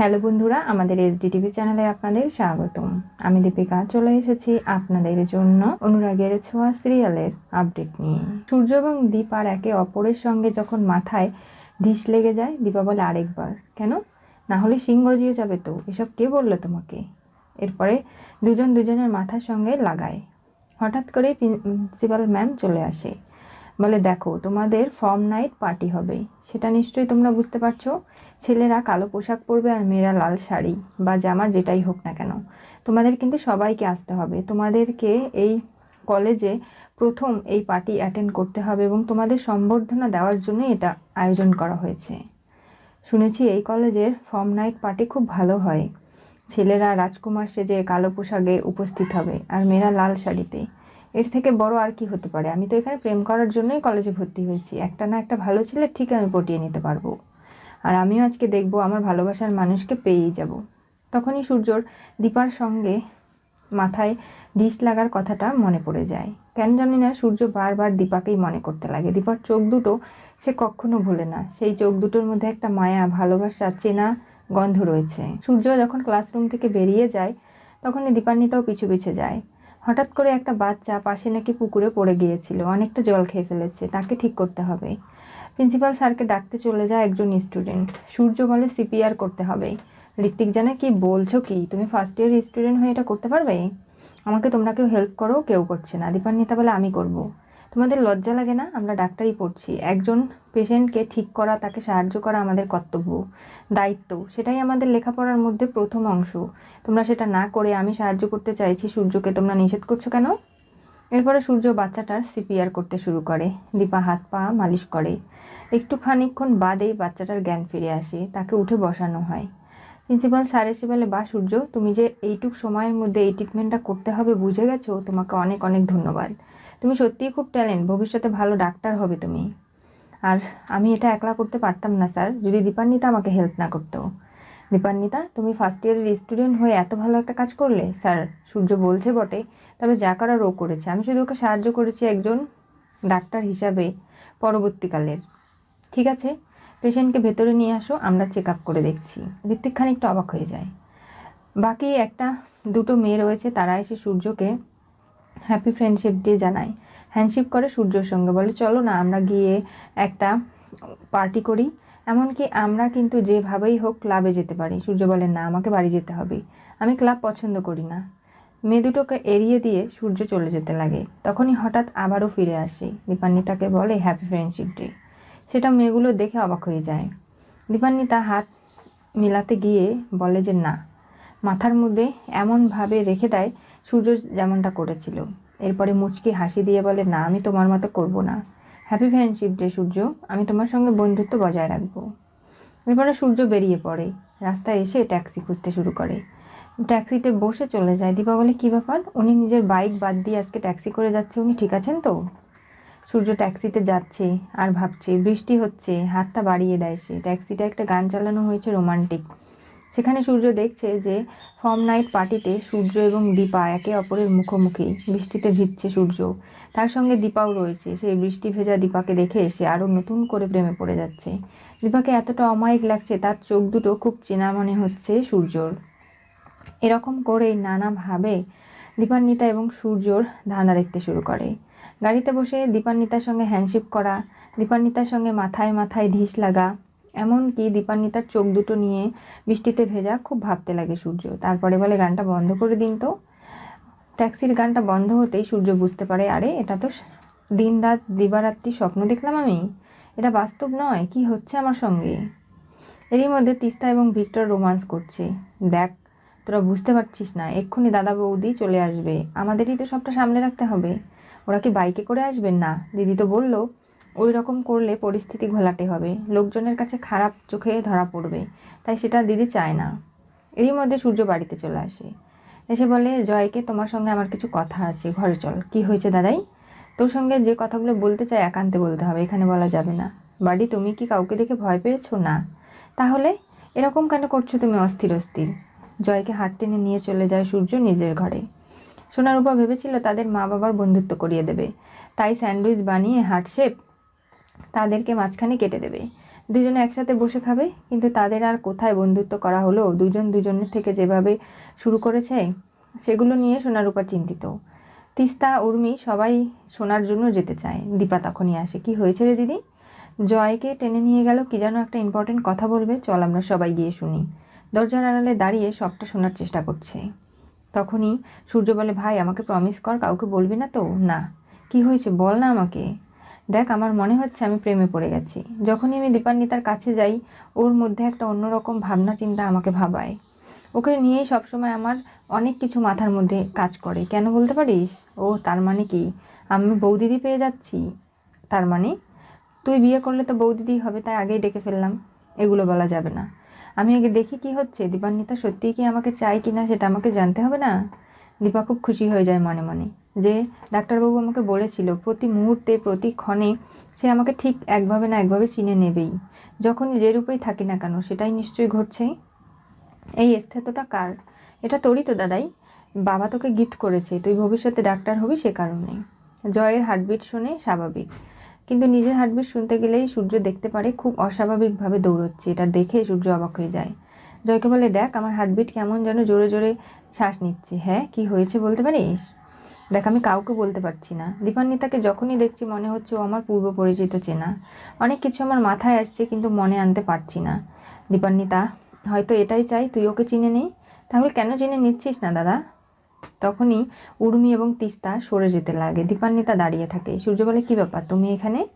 Hello বন্ধুরা, আমাদের SD TV চ্যানেলে আপনাদের স্বাগতম। আমি দীপিকা, চলে এসেছি আপনাদের জন্য অনুরাগের ছোঁয়া সিরিয়ালের আপডেট নিয়ে। সূর্য এবং দীপার একে অপরের সঙ্গে যখন মাথায় ঢিস লেগে যায়, দীপা বলে, আরেকবার, কেন? না হলে সিং গজিয়ে যাবে তো, এসব কে বলল তোমাকে? এরপরে দুজন দুজনের মাথার সঙ্গে লাগায়। হঠাৎ করে প্রিন্সিপাল ম্যাম চলে আসে। বলে দেখো, তোমাদের ফর্ম নাইট পার্টি হবে। সেটা নিশ্চয়ই তোমরা বুঝতে পারছ। ছেলেরা কালো পোশাক পরবে আর মেয়েরা লাল শাড়ি বা জামা যেটাই হোক না কেন। তোমাদের কিন্তু সবাইকে আসতে হবে। তোমাদেরকে এই কলেজে প্রথম এই পার্টি অ্যাটেন্ড করতে হবে এবং তোমাদের সম্বর্ধনা দেওয়ার জন্য এটা আয়োজন করা হয়েছে। শুনেছি এই কলেজের ফর্ম নাইট পার্টি খুব ভালো হয়। ছেলেরা রাজকুমার সেজে কালো পোশাকে উপস্থিত হবে আর মেয়েরা লাল শাড়িতে। এর থেকে বড় আর কি হতে পারে? আমি তো এখানে প্রেম করার জন্যই কলেজে ভর্তি হয়েছি। একটা না একটা ভালো ছেলে ঠিক আমি পটিয়ে নিতে পারব। আর আমিও আজকে দেখব আমার ভালোবাসার মানুষকে পেয়েই যাব। তখনই সূর্যর দীপার সঙ্গে মাথায় ডিশ লাগার কথাটা মনে পড়ে যায়। কেন জানি না সূর্য বারবার দীপাকেই মনে করতে লাগে। দীপার চোখ দুটো সে কখনো ভুলে না। সেই চোখ দুটোর মধ্যে একটা মায়া, ভালোবাসা, চেনা গন্ধ রয়েছে। সূর্য যখন ক্লাসরুম থেকে বেরিয়ে যায়, তখনই দীপান্বিতাও পিছু পিছু যায়। হঠাৎ করে একটা বাচ্চা পাশে নাকি পুকুরে পড়ে গিয়েছিল, অনেকটা জল খেয়ে ফেলেছে, তাকে ঠিক করতে হবে। প্রিন্সিপাল স্যারকে ডাকতে চলে যায় একজন স্টুডেন্ট সূর্য বলে, সিপিআর করতে হবে। ঋত্বিক জানে, কি বলছো কি? তুমি ফার্স্ট ইয়ার স্টুডেন্ট হয়ে এটা করতে পারবে? আমাকে তোমরা কেউ হেল্প করো, কেউ করছে না। দীপান্বিতা বলে, আমি করব। তোমাদের লজ্জা লাগে না? আমরা ডাক্তারই পড়ছি। একজন পেশেন্টকে ঠিক করা, তাকে সাহায্য করা আমাদের কর্তব্য, দায়িত্ব। সেটাই আমাদের লেখাপড়ার মধ্যে প্রথম অংশ। তোমরা সেটা না করে আমি সাহায্য করতে চাইছি, সূর্যকে তোমরা নিষেধ করছ কেন? এরপরে সূর্য বাচ্চাটার সিপিআর করতে শুরু করে, দীপা হাত পা মালিশ করে। একটু খানিক্ষণ বাদেই বাচ্চাটার জ্ঞান ফিরে আসে, তাকে উঠে বসানো হয়। প্রিন্সিপাল স্যার এসে বলে বা সূর্য, তুমি যে এইটুক সময়ের মধ্যে এই ট্রিটমেন্টটা করতে হবে বুঝে গেছো? তোমাকে অনেক অনেক ধন্যবাদ। তুমি সত্যিই খুব ট্যালেন্ট ভবিষ্যতে ভালো ডাক্তার হবে তুমি। আর আমি এটা একলা করতে পারতাম না, স্যার। যদি দীপান্বিতা আমাকে হেল্প না করতো। দীপান্বিতা, তুমি ফার্স্ট ইয়ারের স্টুডেন্ট হয়ে এত ভালো একটা কাজ করলে, স্যার, সূর্য বলছে বটে, তবে যা করার ও করেছে। আমি শুধু ওকে সাহায্য করেছি একজন ডাক্তার হিসাবে পরবর্তীকালের। ঠিক আছে? পেশেন্টকে ভেতরে নিয়ে আসো, আমরা চেক আপ করে দেখছি। ঋত্বিক খানিকটা অবাক হয়ে যায়। বাকি একটা দুটো মেয়ে রয়েছে, তারা এসে সূর্যকে হ্যাপি ফ্রেন্ডশিপ ডে জানায়। হ্যান্ডশিপ করে সূর্যর সঙ্গে। বলে, চলো না, আমরা গিয়ে একটা পার্টি করি। এমনকি আমরা কিন্তু যেভাবেই হোক ক্লাবে যেতে পারি। সূর্য বলে, না, আমাকে বাড়ি যেতে হবে। আমি ক্লাব পছন্দ করি না। মেয়ে দুটোকে এড়িয়ে দিয়ে সূর্য চলে যেতে লাগে। তখনই হঠাৎ আবারও ফিরে আসে। দীপান্বিতাকে বলে হ্যাপি ফ্রেন্ডশিপ ডে সেটা মেয়েগুলো দেখে অবাক হয়ে যায়। দীপান্বিতা হাত মিলাতে গিয়ে বলে যে, না। মাথার মধ্যে এমনভাবে রেখে দেয় সূর্য যেমনটা করেছিল। এরপরে মুচকি হাসি দিয়ে বলে, না, আমি তোমার মতো করব না। Happy friendship day Surya. আমি তোমার সঙ্গে বন্ধুত্ব বজায় রাখব। এরপরে সূর্য বেরিয়ে পড়ে। রাস্তায় এসে ট্যাক্সি খুঁজতে শুরু করে। ট্যাক্সিতে বসে চলে যায়। দীপা বলে, কী ব্যাপার? উনি নিজের বাইক বাদ দিয়ে আজকে ট্যাক্সি করে যাচ্ছে। উনি ঠিক আছেন তো? সূর্য ট্যাক্সিতে যাচ্ছে আর ভাবছে, বৃষ্টি হচ্ছে। হাতটা বাড়িয়ে দেয় সে। ট্যাক্সিটা একটা গান চালানো হয়েছে, রোমান্টিক। সেখানে সূর্য দেখছে যে ফর্ম নাইট পার্টিতে সূর্য এবং দীপা একে অপরের মুখোমুখি। বৃষ্টিতে ভিজছে সূর্য। তার সঙ্গে দীপাও রয়েছে। সেই বৃষ্টি ভেজা দীপাকে দেখে সে আরও নতুন করে প্রেমে পড়ে যাচ্ছে। দীপাকে এতটা অমায়িক লাগছে, তার চোখ দুটো খুব চেনা মনে হচ্ছে সূর্যর। এরকম করেই নানাভাবে দীপান্বিতা এবং সূর্যর ধাঁধা দেখতে শুরু করে। গাড়িতে বসে দীপান্বিতার সঙ্গে হ্যান্ডশিপ করা, দীপান্বিতার সঙ্গে মাথায় মাথায় ঢিস লাগা এমনকি দীপান্বিতার চোখ দুটো নিয়ে বৃষ্টিতে ভেজা খুব ভাবতে লাগে সূর্য। তারপরে বলে, গানটা বন্ধ করে দিন তো। ট্যাক্সির গানটা বন্ধ হতেই সূর্য বুঝতে পারে, আরে, এটা তো দিন রাত দিবারাত্রি স্বপ্ন দেখলাম আমি। এটা বাস্তব নয়, কি হচ্ছে আমার সঙ্গে? এরই মধ্যে তিস্তা এবং ভিক্টর রোমান্স করছে। দেখ, তোরা বুঝতে পারছিস না, এক্ষুনি দাদা বৌদি চলে আসবে। আমাদেরই তো সবটা সামনে রাখতে হবে। ওরা কি বাইকে করে আসবেন না? দিদি তো বলল ওই রকম করলে পরিস্থিতি ঘোলাটে হবে। লোকজনের কাছে খারাপ চোখে ধরা পড়বে, তাই সেটা দিদি চায় না। এরই মধ্যে সূর্য বাড়িতে চলে আসে। এসে বলে, জয়কে, তোমার সঙ্গে আমার কিছু কথা আছে। ঘরে চল। কি হয়েছে দাদাই? তোর সঙ্গে যে কথাগুলো বলতে চাই একান্তে বলতে হবে, এখানে বলা যাবে না। বাড়ি, তুমি কি কাউকে দেখে ভয় পেয়েছ? না। তাহলে এরকম কেন করছ তুমি অস্থির অস্থির? জয়কে হাত টেনে নিয়ে চলে যায় সূর্য নিজের ঘরে। সোনারূপা ভেবেছিল তাদের মা বাবার বন্ধুত্ব করিয়ে দেবে। তাই স্যান্ডউইচ বানিয়ে হার্ট শেপ তাদেরকে মাঝখানে কেটে দেবে। দুজনে একসাথে বসে খাবে, কিন্তু তাদের আর কোথায় বন্ধুত্ব করা হলো? দুজন দুজনের থেকে যেভাবে শুরু করেছে, সেগুলো নিয়ে সোনারূপা চিন্তিত। তিস্তা, উর্মি সবাই শোনার জন্য যেতে চায়। দীপা তখনই আসে, কি হয়েছে রে দিদি? জয়কে টেনে নিয়ে গেল, কি যেন একটা ইম্পর্টেন্ট কথা বলবে। চল আমরা সবাই গিয়ে শুনি। দরজার আড়ালে দাঁড়িয়ে সবটা শোনার চেষ্টা করছে। তখনই সূর্য বলে ভাই, আমাকে প্রমিস কর, কাউকে বলবি না তো? না। কি হয়েছে? বল না আমাকে। দেখ, আমার মনে হচ্ছে আমি প্রেমে পড়ে গেছি। যখনই আমি দীপান্বিতার কাছে যাই, ওর মধ্যে একটা অন্যরকম ভাবনা চিন্তা আমাকে ভাবায়। ওকে নিয়েই সবসময় আমার অনেক কিছু মাথার মধ্যে কাজ করে। কেন বলতে পারিস? ও, তার মানে কি? আমি বৌদিদি পেয়ে যাচ্ছি। তার মানে? তুই বিয়ে করলে তো বৌদিদি হবে, তাই আগেই ডেকে ফেললাম। এগুলো বলা যাবে না। আমি আগে দেখি কি হচ্ছে। দীপান্বিতা সত্যিই কি আমাকে চাই কি না সেটা আমাকে জানতে হবে না? দীপা খুব খুশি হয়ে যায় মনে মনে। যে ডাক্তারবাবু আমাকে বলেছিল, প্রতি মুহূর্তে, প্রতি ক্ষণে সে আমাকে ঠিক একভাবে না একভাবে চিনে নেবেই। যখনই যে রূপেই থাকি না কেন, সেটাই নিশ্চয়ই ঘটছে? এই স্থেতটা কার? এটা তোরই তো, দাদাই। বাবা তোকে গিফট করেছে। তুই ভবিষ্যতে ডাক্তার হবি সে কারণে। জয়ের হার্টবিট শুনে স্বাভাবিক। কিন্তু নিজের হার্টবিট শুনতে গেলেই সূর্য দেখতে পারে, খুব অস্বাভাবিকভাবে দৌড়চ্ছে। এটা দেখে সূর্য অবাক হয়ে যায়। জয়কে বলে, দেখ, আমার হার্টবিট কেমন যেন জোরে জোরে শ্বাস নিচ্ছে। হ্যাঁ কি হয়েছে বলতে পারিস? দেখ, আমি কাউকে বলতে পারছি না। দীপান্বিতাকে যখনই দেখছি, মনে হচ্ছে ও আমার পূর্ব পরিচিত চেনা। অনেক কিছু আমার মাথায় আসছে, কিন্তু মনে আনতে পারছি না। দীপান্বিতা, হয়তো এটাই চাই, তুই ওকে চিনে নেই তাহলে কেন চিনে নিচ্ছিস না, দাদা? তখনই উর্মি এবং তিস্তা সরে যেতে লাগে। দীপান্বিতা দাঁড়িয়ে থাকে। সূর্য বলে কী ব্যাপার? তুমি এখানে?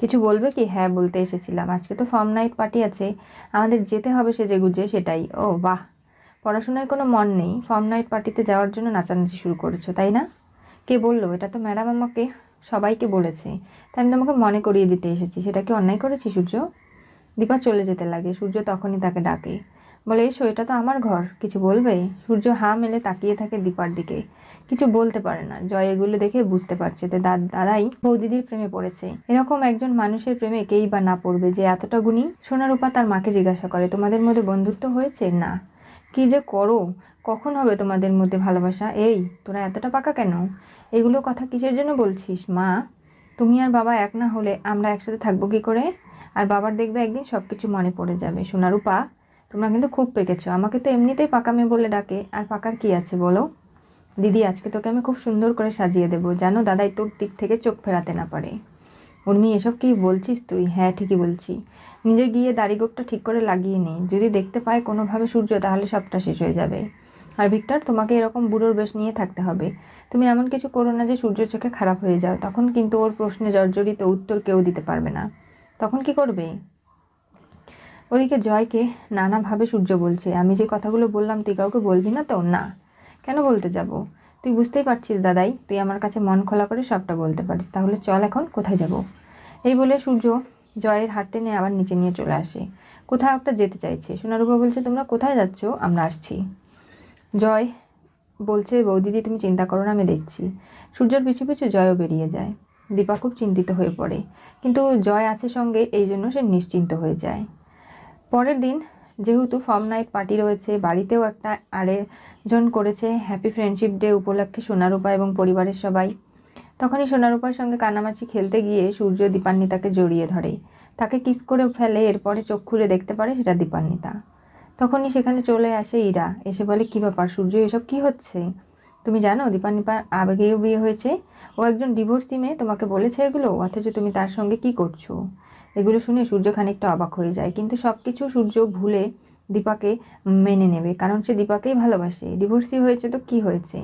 কিছু বলবে কি? হ্যাঁ বলতে এসেছিলাম। আজকে তো ফর্ম নাইট পার্টি আছে। আমাদের যেতে হবে সেজে গুজে, সেটাই। ও, বাহ! পড়াশোনায় কোনো মন নেই। ফর্ম নাইট পার্টিতে যাওয়ার জন্য নাচানাচি শুরু করেছ, তাই না? কে বলল? এটা তো ম্যাডাম আমাকে সবাইকে বলেছে। তাই আমি তোমাকে মনে করিয়ে দিতে এসেছি। সেটা কি অন্যায় করেছি সূর্য? দীপা চলে যেতে লাগে। সূর্য তখনই তাকে ডাকে। বলে, এসো, এটা তো আমার ঘর। কিছু বলবে? সূর্য হা মেলে তাকিয়ে থাকে দীপার দিকে। কিছু বলতে পারে না। জয় এগুলো দেখে বুঝতে পারছে যে দাদ- দাদাই বৌদিদির প্রেমে পড়েছে। এরকম একজন মানুষের প্রেমে কেই বা না পড়বে যে এতটা গুণী? সোনারূপা তার মাকে জিজ্ঞাসা করে, তোমাদের মধ্যে বন্ধুত্ব হয়েছে? না। কি যে করো? কখন হবে তোমাদের মধ্যে ভালোবাসা? এই, তোরা এতটা পাকা কেন? এগুলো কথা কিসের জন্য বলছিস, মা? তুমি আর বাবা এক না হলে আমরা একসাথে থাকব কি করে? আর বাবার দেখবে একদিন সব কিছু মনে পড়ে যাবে। সোনারূপা তোমরা কিন্তু খুব পেকেছো। আমাকে তো এমনিতেই পাকা মেয়ে বলে ডাকে। আর পাকার কি আছে বলো? দিদি, আজকে তোকে আমি খুব সুন্দর করে সাজিয়ে দেবো। জানো, দাদাই তোর দিক থেকে চোখ ফেরাতে না পারে। উর্মি, এসব কি বলছিস তুই? হ্যাঁ ঠিকই বলছি। নিজে গিয়ে দাড়িগোপটা ঠিক করে লাগিয়ে নেই যদি দেখতে পায় কোনোভাবে সূর্য, তাহলে সবটা শেষ হয়ে যাবে। আর ভিক্টর, তোমাকে এরকম বুড়োর বেশ নিয়ে থাকতে হবে। তুমি এমন কিছু করো না যে সূর্য চোখে খারাপ হয়ে যাও, তখন কিন্তু ওর প্রশ্নে জর্জরিত উত্তর কেউ দিতে পারবে না। তখন কি করবে? ওদিকে জয়কে নানাভাবে সূর্য বলছে, আমি যে কথাগুলো বললাম তুই কাউকে বলবি না তো? না। কেন বলতে যাব? তুই বুঝতেই পারছিস দাদাই, তুই আমার কাছে মন খোলা করে সবটা বলতে পারিস, তাহলে চল এখন কোথায় যাব? এই বলে সূর্য জয়ের হাত টেনে আবার নিচে নিয়ে চলে আসে। কোথাও একটা যেতে চাইছে। সোনারূপা বলছে, তোমরা কোথায় যাচ্ছ? আমরা আসছি। জয় বলছে, বৌদিদি, তুমি চিন্তা করো না, আমি দেখছি। সূর্যর পিছু পিছু জয়ও বেরিয়ে যায়। দীপা খুব চিন্তিত হয়ে পড়ে। কিন্তু জয় আছে সঙ্গে, এই জন্য সে নিশ্চিন্ত হয়ে যায়। পরের দিন, যেহেতু ফর্ম নাইট পার্টি রয়েছে, বাড়িতেও একটা আয়োজন করেছে হ্যাপি ফ্রেন্ডশিপ ডে উপলক্ষে সোনারূপা এবং পরিবারের সবাই। তখনই সোনারূপার সঙ্গে কানামাছি খেলতে গিয়ে সূর্য দীপান্বিতাকে জড়িয়ে ধরে। তাকে কিস করে ফেলে, এরপরে চোখ খুলে দেখতে পারে সেটা দীপান্বিতা। তখনই সেখানে চলে আসে ইরা। এসে বলে, কি ব্যাপার সূর্য, এসব কি হচ্ছে? তুমি জানো দীপান্বিতার আবেগেও বিয়ে হয়েছে। ও একজন ডিভোর্সি মেয়ে, তোমাকে বলেছে এগুলো, অথচ তুমি তার সঙ্গে কি করছ? এগুলো শুনে সূর্য খানিকটা অবাক হয়ে যায়, কিন্তু সব কিছু সূর্য ভুলে দীপাকে মেনে নেবে, কারণ সে দীপাকেই ভালোবাসে। ডিভোর্সি হয়েছে তো কি হয়েছে?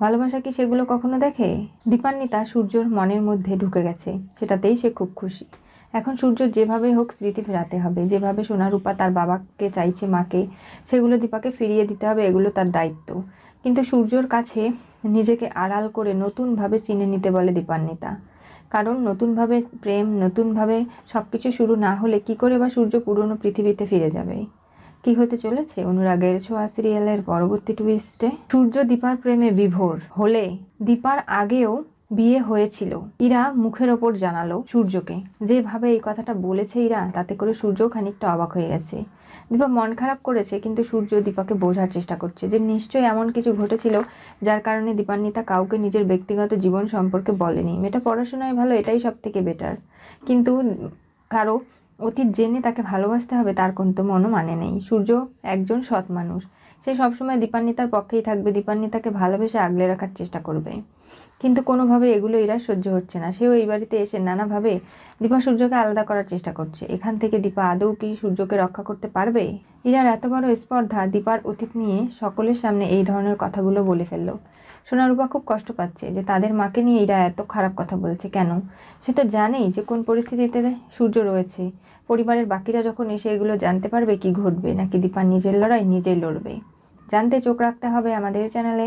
ভালোবাসা কি সেগুলো কখনো দেখে? দীপান্বিতা সূর্যর মনের মধ্যে ঢুকে গেছে, সেটাতেই সে খুব খুশি। এখন সূর্য যেভাবে হোক স্মৃতি ফেরাতে হবে। যেভাবে সোনারূপা তার বাবাকে চাইছে, মাকে, সেগুলো দীপাকে ফিরিয়ে দিতে হবে, এগুলো তার দায়িত্ব। কিন্তু সূর্যর কাছে নিজেকে আড়াল করে নতুনভাবে চিনে নিতে বলে দীপান্বিতা। কারণ নতুনভাবে প্রেম, নতুনভাবে সব কিছু শুরু না হলে কি করে বা সূর্য পুরনো পৃথিবীতে ফিরে যাবে? কি হতে চলেছে অনুরাগের ছোঁয়া সিরিয়ালের পরবর্তী টুইস্টে সূর্য দীপার প্রেমে বিভোর হলে দীপার আগেও বিয়ে হয়েছিল। ইরা মুখের ওপর জানালো সূর্যকে। যেভাবে এই কথাটা বলেছে ইরা, তাতে করে সূর্য খানিকটা অবাক হয়ে গেছে। দীপা মন খারাপ করেছে, কিন্তু সূর্য দীপাকে বোঝার চেষ্টা করছে যে নিশ্চয়ই এমন কিছু ঘটেছিল যার কারণে দীপান্বিতা কাউকে নিজের ব্যক্তিগত জীবন সম্পর্কে বলেনি। মেয়েটা পড়াশোনায় ভালো, এটাই সব থেকে বেটার কিন্তু কারও অতীত জেনে তাকে ভালোবাসতে হবে, তার কোন তো মনো মানে নেই। সূর্য একজন সৎ মানুষ। সে সবসময় দীপান্বিতার পক্ষেই থাকবে, দীপান্বিতাকে ভালোবেসে আগলে রাখার চেষ্টা করবে। কিন্তু কোনোভাবে এগুলো এরা সহ্য হচ্ছে না। সেও এই বাড়িতে এসে নানাভাবে দীপা সূর্যকে আলাদা করার চেষ্টা করছে। এখান থেকে দীপা আদৌ কি সূর্যকে রক্ষা করতে পারবে? ইরার এত বড় স্পর্ধা দীপার অতীত নিয়ে সকলের সামনে এই ধরনের কথাগুলো বলে ফেলল। সোনারূপা খুব কষ্ট পাচ্ছে যে তাদের মাকে নিয়ে এরা এত খারাপ কথা বলছে কেন? সে তো জানেই যে কোন পরিস্থিতিতে সূর্য রয়েছে। পরিবারের বাকিরা যখন এসে এগুলো জানতে পারবে কি ঘটবে, নাকি দীপার নিজের লড়াই নিজেই লড়বে? জানতে চোখ রাখতে হবে আমাদের চ্যানেলে।